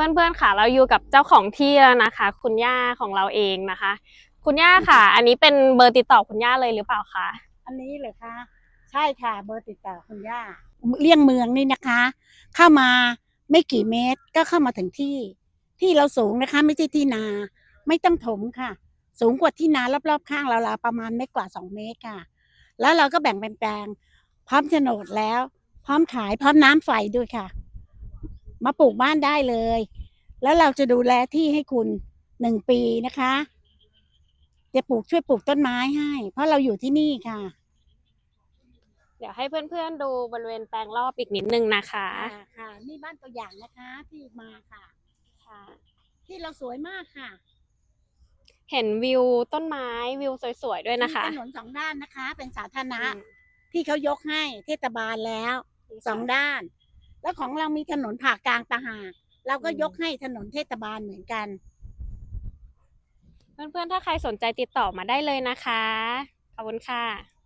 พื่อนๆค่ะ เราอยู่กับเจ้าของที่แล้วนะคะ คุณย่าของเราเองนะคะ คุณย่าค่ะ อันนี้เป็นเบอร์ติดต่อคุณย่าเลยหรือเปล่าคะอันนี้เหรอคะใช่ค่ะ เบอร์ติดต่อคุณย่าเลี่ยงเมืองนี่นะคะ เข้ามาไม่กี่เมตรก็เข้ามาถึงที่ ที่เราสูงนะคะ ไม่ใช่ที่นา ไม่ต้องถมค่ะ สูงกว่าที่นารอบๆข้างเราเราประมาณไม่กว่าสองเมตรค่ะ แล้วเราก็แบ่งเป็นแปลง พร้อมโฉนดแล้ว พร้อมขายพร้อมน้ำไฟด้วยค่ะ มาปลูกบ้านได้เลย แล้วเราจะดูแลที่ให้คุณหนึ่งปีนะคะ จะปลูกช่วยปลูกต้นไม้ให้ เพราะเราอยู่ที่นี่ค่ะ เดี๋ยวให้เพื่อนๆดูบริเวณแปลงรอบอีกนิดนึงนะคะ ค่ะค่ะนี่บ้านตัวอย่างนะคะที่มาค่ะ ค่ะ ที่เราสวยมากค่ะเห็นวิวต้นไม้วิวสวยๆด้วยนะคะมีถนนสองด้านนะคะ เป็นสาธารณะอืมที่เขายกให้เทศบาลแล้วสองด้าน แล้วของเรามีถนนผ่ากลางตางหากเราก็ยกให้ถนนเทศบาลเหมือนกัน เพื่อนๆ ถ้าใครสนใจติดต่อมาได้เลยนะคะ ขอบคุณค่ะ